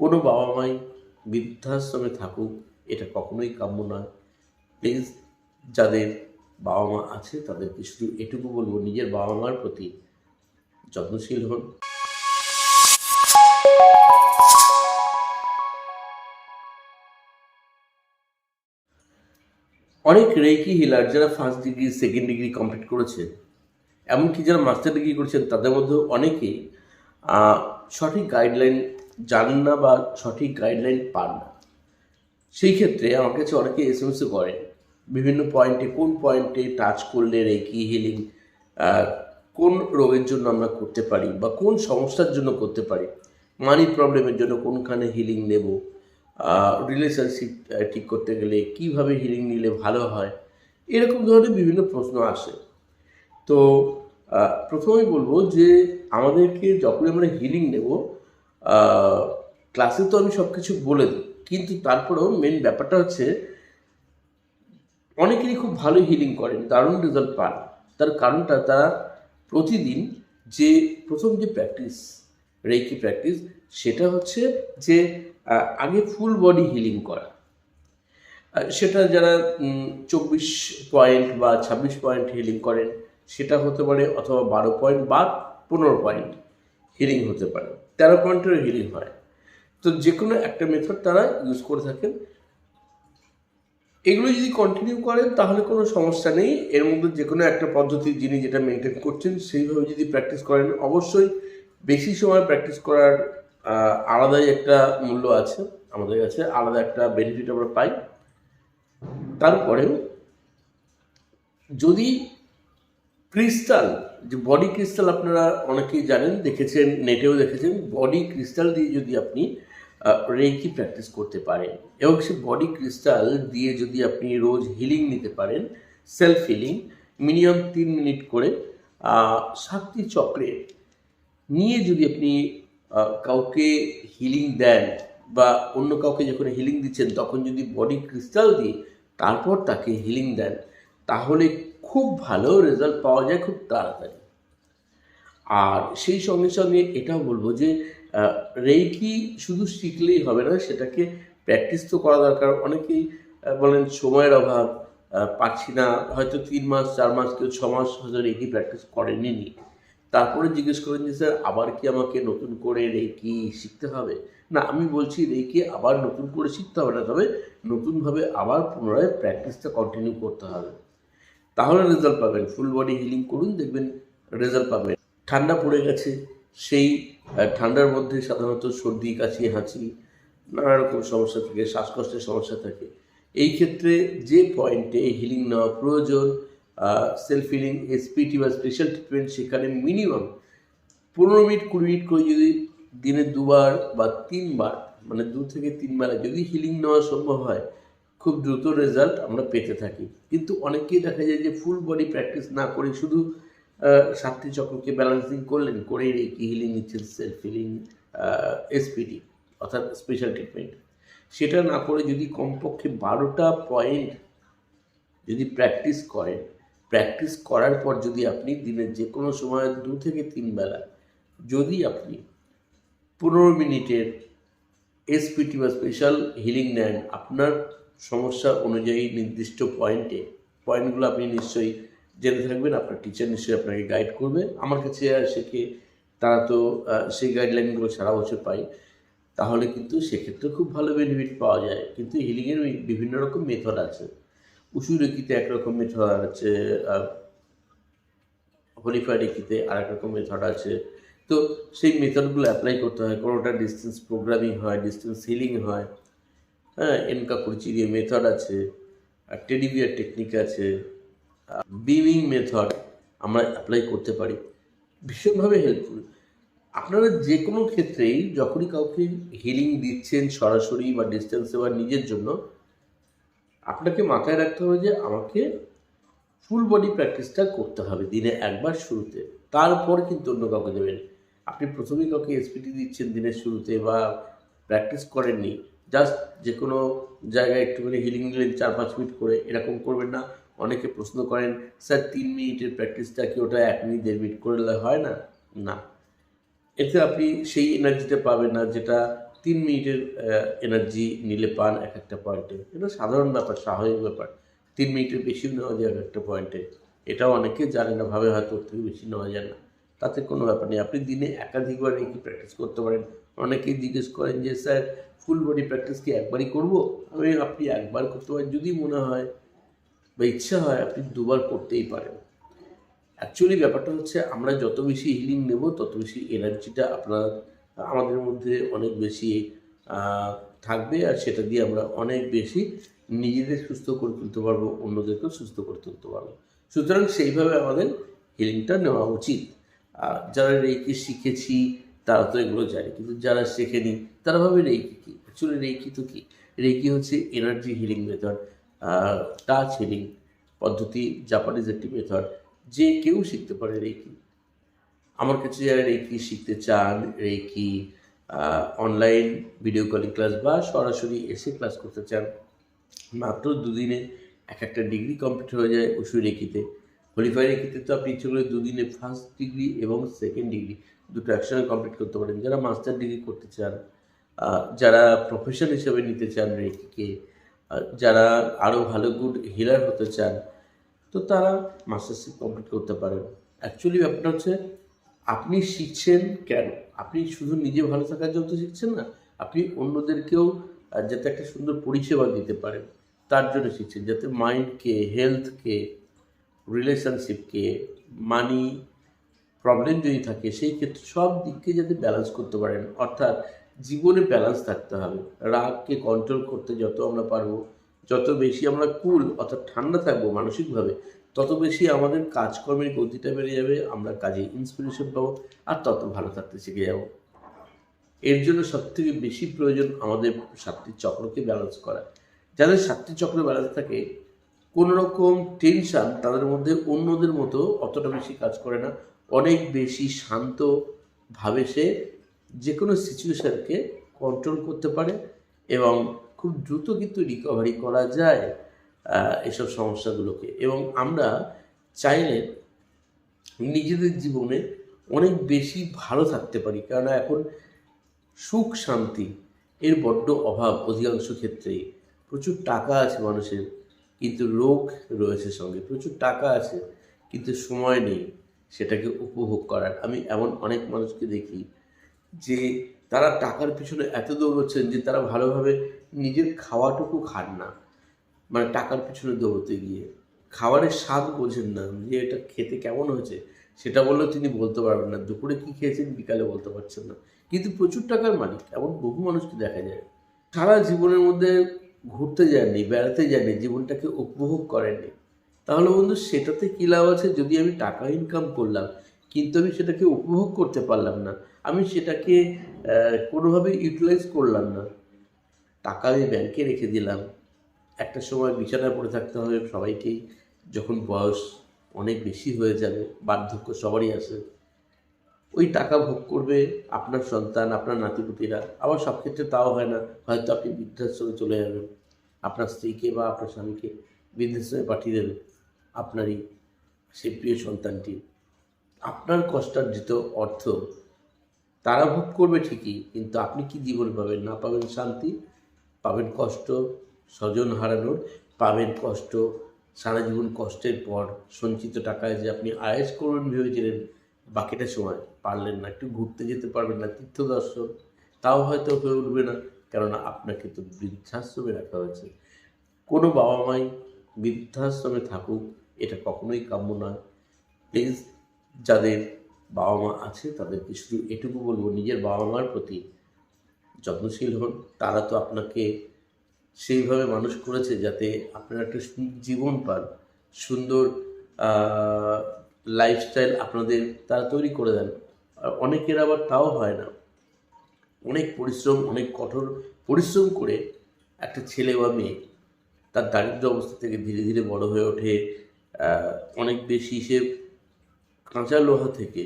কোনো বাবা মাই বৃদ্ধাশ্রমে থাকুক, এটা কখনোই কাম্য নয়। প্লিজ যাদের বাবা মা আছে, তাদেরকে শুধু এটুকু বলব, নিজের বাবা মার প্রতি যত্নশীল হন। অনেক রেকি হিলার যারা first degree second degree complete করেছে, এমনকি যারা মাস্টার ডিগ্রি করেছেন, তাদের মধ্যে অনেকেই সঠিক গাইডলাইন জানেন না বা সঠিক গাইডলাইন পান না সেই ক্ষেত্রে আমার কাছে অনেকে এস এম করেন বিভিন্ন পয়েন্টে কোন পয়েন্টে টাচ করলে রেকি হিলিং কোন রোগের জন্য আমরা করতে পারি বা কোন সমস্যার জন্য করতে পারি মানি প্রবলেমের জন্য কোনখানে হিলিং নেব রিলেশনশিপ ঠিক করতে গেলে কীভাবে হিলিং নিলে ভালো হয়, এরকম ধরনের বিভিন্ন প্রশ্ন আসে। তো প্রথমেই বলব যে আমাদেরকে যখন আমরা হিলিং নেব ক্লাসে তো আমি সব কিছু বলে দিই, কিন্তু তারপরেও মেন ব্যাপারটা হচ্ছে, অনেকেরই খুব ভালো হিলিং করেন, দারুণ রেজাল্ট পান। তার কারণটা তারা প্রতিদিন যে প্রথম যে প্র্যাকটিস রেকি প্র্যাকটিস সেটা হচ্ছে যে আগে ফুল বডি হিলিং করা। সেটা যারা চব্বিশ পয়েন্ট বা ছাব্বিশ পয়েন্ট হিলিং করেন, সেটা হতে পারে অথবা বারো পয়েন্ট বা পনেরো পয়েন্ট হিলিং হতে পারে। তেরো পয়েন্টেরও হিলিং হয়। তো যে কোনো একটা মেথড তারা ইউজ করে থাকেন। এগুলো যদি কন্টিনিউ করেন, তাহলে কোনো সমস্যা নেই। এর মধ্যে যে কোনো একটা পদ্ধতি যিনি যেটা মেনটেন করছেন, সেইভাবে যদি প্র্যাকটিস করেন, অবশ্যই বেশি সময় প্র্যাকটিস করার আলাদাই একটা মূল্য আছে আমাদের কাছে, আলাদা একটা বেনিফিট আমরা পাই। তারপরেও যদি ক্রিস্টাল যে বডি ক্রিস্টাল আপনারা অনেকেই জানেন, দেখেছেন নেটেও দেখেছেন বডি ক্রিস্টাল দিয়ে যদি আপনি রেকি প্র্যাকটিস করতে পারেন এবং সে বডি ক্রিস্টাল দিয়ে যদি আপনি রোজ হিলিং নিতে পারেন সেলফ হিলিং মিনিমাম তিন মিনিট করে সাতটি চক্রে নিয়ে যদি আপনি কাউকে হিলিং দেন বা অন্য কাউকে যখন হিলিং দিচ্ছেন, তখন যদি বডি ক্রিস্টাল দিয়ে তারপর তাকে হিলিং দেন, তাহলে খুব ভালো রেজাল্ট পাওয়া যায় খুব তাড়াতাড়ি। আর সেই সঙ্গে সঙ্গে এটাও বলব যে রেইকি শুধু শিখলেই হবে না, সেটাকে প্র্যাকটিস তো করা দরকার। অনেকেই বলেন সময়ের অভাব পাচ্ছি না, হয়তো তিন মাস, চার মাস, কেউ ছ মাস হয়তো রেকি প্র্যাকটিস করেনি। নি তারপরে জিজ্ঞেস করেন যে, স্যার, আবার কি আমাকে নতুন করে রেকি শিখতে হবে? না, আমি বলছি রেকি আবার নতুন করে শিখতে হবে না, তবে নতুনভাবে আবার পুনরায় প্র্যাকটিসটা কন্টিনিউ করতে হবে। তাহলে রেজাল্ট পাবেন। ফুল বডি হিলিং করুন, দেখবেন রেজাল্ট পাবেন। ঠান্ডা পড়ে গেছে, সেই ঠান্ডার মধ্যে সাধারণত সর্দি, কাশি, হাঁচি, নানা রকম সমস্যা থাকে, শ্বাসকষ্টের সমস্যা থাকে। এই ক্ষেত্রে যে পয়েন্টে হিলিং নেওয়া প্রয়োজন সেলফ হিলিং এসপিটি বা স্পেশাল ট্রিটমেন্ট সেখানে মিনিমাম পনেরো মিনিট, কুড়ি মিনিট করে যদি দিনে দুবার বা তিনবার মানে দু থেকে তিনবার যদি হিলিং নেওয়া সম্ভব হয় খুব দ্রুত রেজাল্ট আমরা পেতে থাকি। কিন্তু অনেকেই দেখা যায় যে ফুল বডি প্র্যাকটিস না করে শুধু সাতটি চক্রকে ব্যালেন্সিং করলেন, করেই রেখে হিলিং নিচ্ছেন সেলফ হিলিং এসপিডি অর্থাৎ স্পেশাল ট্রিটমেন্ট সেটা না করে যদি কমপক্ষে বারোটা পয়েন্ট যদি প্র্যাকটিস করেন প্র্যাকটিস করার পর যদি আপনি দিনের যে কোনো সময় দু থেকে তিন বেলা যদি আপনি পনেরো মিনিটের এসপিটি বা স্পেশাল হিলিং নেন, আপনার সমস্যা অনুযায়ী নির্দিষ্ট পয়েন্টে পয়েন্টগুলো আপনি নিশ্চয়ই জেনে থাকবেন, আপনার টিচার নিশ্চয়ই আপনাকে গাইড করবে। আমার কাছে শেখে তারা তো সেই গাইডলাইনগুলো সারা বছর পাই তাহলে কিন্তু সেক্ষেত্রে খুব ভালো বেনিফিট পাওয়া যায়। কিন্তু হিলিংয়ের বিভিন্ন রকম মেথড আছে। উঁচু রেকিতে একরকম মেথড আছে হলিফাই রেকিতে আর এক রকম মেথড আছে। তো সেই মেথডগুলো অ্যাপ্লাই করতে হয়। কোনোটা ডিস্টেন্স প্রোগ্রামিং হয় ডিস্টেন্স হিলিং হয়। হ্যাঁ এনকা কুরচিরিয়ে মেথড আছে, আর টেডিবিয়ার টেকনিক আছে বিমিং মেথড আমরা অ্যাপ্লাই করতে পারি। ভীষণভাবে হেল্পফুল আপনারা যে কোনো ক্ষেত্রেই যখনই কাউকে হিলিং দিচ্ছেন সরাসরি বা ডিস্টেন্সে বা নিজের জন্য, আপনাকে মাথায় রাখতে হবে যে আমাকে ফুল বডি প্র্যাকটিসটা করতে হবে দিনে একবার শুরুতে। তারপর কিন্তু অন্য কাউকে দেবেন। আপনি প্রথমেই কাউকে এসপিটি দিচ্ছেন দিনের শুরুতে বা প্র্যাকটিস করেননি জাস্ট যে কোনো জায়গায় একটুখানি হিলিং দিলেন চার পাঁচ মিনিট করে এরকম করবেন না। অনেকে প্রশ্ন করেন, স্যার, তিন মিনিটের প্র্যাকটিসটা কি ওটা এক মিনিট, দেড় মিনিট করলে হয় না? না। এতে আপনি সেই এনার্জিটা পাবেন না যেটা তিন মিনিটের এনার্জি নিলে পান এক একটা পয়েন্টে এটা সাধারণ ব্যাপার, স্বাভাবিক ব্যাপার। তিন মিনিটের বেশিও নেওয়া যায় এক একটা পয়েন্টে এটাও অনেকে জানে না, ভাবে হয়তো ওর থেকে বেশি নেওয়া যায় না। তাতে কোনো ব্যাপার নেই। আপনি দিনে একাধিকবার রেকি প্র্যাকটিস করতে পারেন? অনেকেই জিজ্ঞেস করেন যে, স্যার ফুল বডি প্র্যাকটিস কি একবারই করব? আমি আপনি একবার করতে পারেন, যদি মনে হয় বা ইচ্ছা হয় আপনি দুবার করতেই পারেন। অ্যাকচুয়ালি ব্যাপারটা হচ্ছে আমরা যত বেশি হিলিং নেব, তত বেশি এনার্জিটা আপনার, আমাদের মধ্যে অনেক বেশি থাকবে আর সেটা দিয়ে আমরা অনেক বেশি নিজেদের সুস্থ করে তুলতে পারব, অন্যদেরকেও সুস্থ করে তুলতে পারব। সুতরাং সেইভাবে আমাদের হিলিংটা নেওয়া উচিত। আর যারা রেকি শিখেছি, তারা তো এগুলো জানে, কিন্তু যারা শেখেনি, তারা ভাবে রেকি কি? অ্যাকচুয়ালি রেকি তো কি? রেকি হচ্ছে energy healing method touch healing পদ্ধতি জাপানিজ একটি মেথড যে কেউ শিখতে পারে রেকি আমার কাছে যারা রেকি শিখতে চান reiki online video calling class বা সরাসরি এসে ক্লাস করতে চান, মাত্র দুদিনে এক একটা ডিগ্রি কমপ্লিট হয়ে যায় ওষু রেকিতে হোলিফাই রেকিতে তো আপনি ইচ্ছে করলে দুদিনে ফার্স্ট ডিগ্রি এবং সেকেন্ড ডিগ্রি দুটো একসঙ্গে কমপ্লিট করতে পারেন। যারা মাস্টার ডিগ্রি করতে চান যারা প্রফেশন হিসেবে নিতে চান রেকিকে যারা আরও ভালো গুড হিলার হতে চান, তো তারা মাস্টারশিপ কমপ্লিট করতে পারেন। অ্যাকচুয়ালি ব্যাপারটা হচ্ছে, আপনি শিখছেন কেন? আপনি শুধু নিজে ভালো থাকার জন্য শিখছেন না, আপনি অন্যদেরকেও যাতে একটা সুন্দর পরিষেবা দিতে পারেন, তার জন্য শিখছেন। যাতে মাইন্ডকে হেলথকে রিলেশনশিপকে মানি প্রবলেম যদি থাকে, সেই ক্ষেত্রে সব দিককে যাতে ব্যালেন্স করতে পারেন। অর্থাৎ জীবনে ব্যালেন্স থাকতে হবে। রাগকে কন্ট্রোল করতে যত আমরা পারব, যত বেশি আমরা কুল অর্থাৎ ঠান্ডা থাকব মানসিকভাবে, তত বেশি আমাদের কাজকর্মের গতিটা বেড়ে যাবে, আমরা কাজে ইন্সপিরেশন পাবো, আর তত ভালো থাকতে শিখে যাব। এর জন্য সবথেকে বেশি প্রয়োজন আমাদের সাতটি চক্রকে ব্যালেন্স করা। যাদের সাতটি চক্র ব্যালেন্স থাকে কোনো রকম টেনশন তাদের মধ্যে অন্যদের মতো অতটা বেশি কাজ করে না। অনেক বেশি শান্তভাবে সে যে কোনো সিচুয়েশানকে কন্ট্রোল করতে পারে এবং খুব দ্রুত কিন্তু রিকভারি করা যায় এসব সমস্যাগুলোকে। এবং আমরা চাইলে নিজেদের জীবনে অনেক বেশি ভালো থাকতে পারি। কেননা এখন সুখ, শান্তি এর বড্ড অভাব অধিকাংশ ক্ষেত্রেই। প্রচুর টাকা আছে মানুষের, কিন্তু রোগ রয়েছে সঙ্গে। প্রচুর টাকা আছে, কিন্তু সময় নেই সেটাকে উপভোগ করার। আমি এমন অনেক মানুষকে দেখি যে তারা টাকার পিছনে এত দৌড়চ্ছেন যে তারা ভালোভাবে নিজের খাওয়াটুকু খান না। মানে টাকার পিছনে দৌড়তে গিয়ে। খাবারের স্বাদ বোঝেন না যে এটা খেতে কেমন হয়েছে। সেটা বললেও তিনি বলতে পারবেন না। দুপুরে কি খেয়েছেন বিকালে বলতে পারছেন না। কিন্তু প্রচুর টাকার মালিক এমন বহু মানুষকে দেখা যায়। সারা জীবনের মধ্যে ঘুরতে যাননি, বেড়াতে যাননি, জীবনটাকে উপভোগ করেননি। তাহলে বন্ধু, সেটাতে কী লাভ আছে? যদি আমি টাকা ইনকাম করলাম, কিন্তু আমি সেটাকে উপভোগ করতে পারলাম না আমি সেটাকে কোনোভাবে ইউটিলাইজ করলাম না। টাকা আমি ব্যাংকে রেখে দিলাম। একটা সময় বিছানায় পড়ে থাকতে হবে, সবাইকেই। যখন বয়স অনেক বেশি হয়ে যাবে, বার্ধক্য সবারই আসে ওই টাকা ভোগ করবে আপনার সন্তান, আপনার নাতিপুতিরা। আবার সব ক্ষেত্রে তাও হয় না, হয়তো আপনি বৃদ্ধাশ্রমে চলে যাবেন। আপনার স্ত্রীকে বা আপনার স্বামীকে বৃদ্ধাশ্রমে পাঠিয়ে দেবেন। আপনারই সেই প্রিয় সন্তানটি আপনার কষ্টার্জিত অর্থ তারা ভোগ করবে ঠিকই, কিন্তু আপনি কি জীবন পাবেন? না পাবেন শান্তি, পাবেন কষ্ট, স্বজন হারানোর, পাবেন কষ্ট, সারা জীবন কষ্টের পর, সঞ্চিত টাকায় যে আপনি আয়েস করবেন ভেবেছিলেন, বাকিটা সময় পারলেন না, একটু ঘুরতে যেতে পারবেন না তীর্থ দর্শন তাও হয়তো হয়ে উঠবে না, কেননা আপনাকে তো বৃদ্ধাশ্রমে রাখা হয়েছে। কোনো বাবা মাই বৃদ্ধাশ্রমে থাকুক, এটা কখনোই কাম্য নয়। প্লিজ যাদের বাবা মা আছে, তাদেরকে শুধু এটুকু বলব, নিজের বাবা মার প্রতি যত্নশীল হন। তারা তো আপনাকে সেইভাবে মানুষ করেছে যাতে আপনারা একটা জীবন পান, সুন্দর লাইফস্টাইল আপনাদের তারা তৈরি করে দেন। আর অনেকের আবার তাও হয় না। অনেক পরিশ্রম, অনেক কঠোর পরিশ্রম করে একটা ছেলে বা মেয়ে তার দারিদ্র অবস্থা থেকে ধীরে ধীরে বড় হয়ে ওঠে। অনেক বেশি সে কাঁচা লোহা থেকে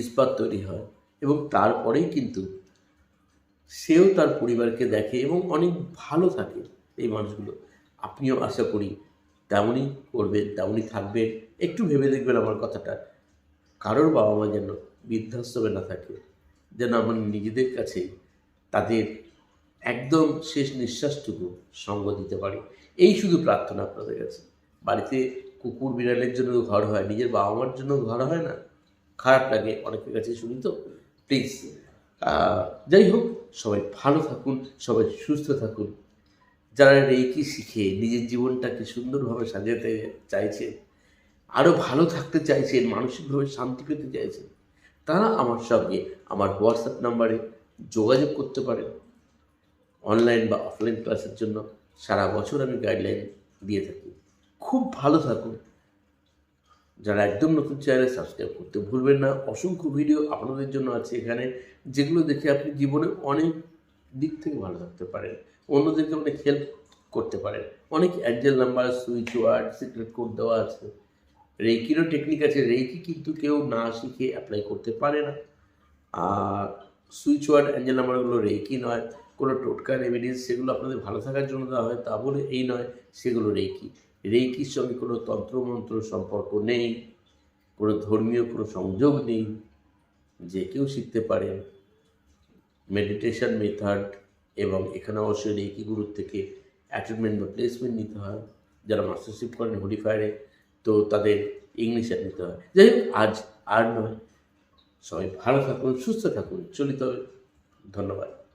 ইস্পাত তৈরি হয় এবং তারপরেই কিন্তু সেও তার পরিবারকে দেখে এবং অনেক ভালো থাকে এই মানুষগুলো। আপনিও আশা করি তেমনই করবেন, তেমনই থাকবেন। একটু ভেবে দেখবেন আমার কথাটা। কারোর বাবা মা যেন বৃদ্ধাশ্রমে না থাকে, যেন আমার নিজেদের কাছে তাদের একদম শেষ নিঃশ্বাসটুকু সঙ্গ দিতে পারি। এই শুধু প্রার্থনা আপনাদের কাছে। বাড়িতে কুকুর বিড়ালের জন্য ঘর হয়, নিজের বাবা মার জন্য ঘর হয় না। খারাপ লাগে, অনেকের কাছে শুনি তো। প্লিজ যাই হোক, সবাই ভালো থাকুন, সবাই সুস্থ থাকুন। যারা রেকি শিখে নিজের জীবনটাকে সুন্দরভাবে সাজাতে চাইছেন আরও ভালো থাকতে চাইছেন, মানসিকভাবে শান্তি পেতে চাইছেন, তারা আমার সঙ্গে আমার হোয়াটসঅ্যাপ নাম্বারে যোগাযোগ করতে পারেন। অনলাইন বা অফলাইন ক্লাসের জন্য সারা বছর আমি গাইডলাইন দিয়ে থাকি। খুব ভালো থাকুন। যারা একদম নতুন চ্যানেলে সাবস্ক্রাইব করতে ভুলবেন না, অসংখ্য ভিডিও আপনাদের জন্য আছে এখানে, যেগুলো দেখে আপনি জীবনে অনেক দিক থেকে ভালো থাকতে পারেন। অন্যদেরকে অনেক হেল্প করতে পারেন। অনেক angel number switch word secret code দেওয়া আছে। রেকিরও টেকনিক আছে রেকি কিন্তু কেউ না শিখে অ্যাপ্লাই করতে পারে না। আর সুইচ ওয়ার্ড অ্যাঞ্জেল নাম্বারগুলো রেকি নয়। কোনো টোটকা রেমেডিস সেগুলো আপনাদের ভালো থাকার জন্য দেওয়া হয়, তা বলে এই নয়, সেগুলো রেকি রেকির সঙ্গে কোনো তন্ত্রমন্ত্র সম্পর্ক নেই? কোনো ধর্মীয় কোনো সংযোগ নেই? যে কেউ শিখতে পারে। মেডিটেশন মেথড এবং এখানে অবশ্যই রেকি গুরুর থেকে অ্যাটেনমেন্ট বা প্লেসমেন্ট নিতে হয়। যারা মাস্টারশিপ করেন হরিফায়ারে তো তাদের ইংলিশে নিতে হয়। যাই হোক, আজ আর নয়। সবাই ভালো থাকুন, সুস্থ থাকুন। চলিত হবে। ধন্যবাদ।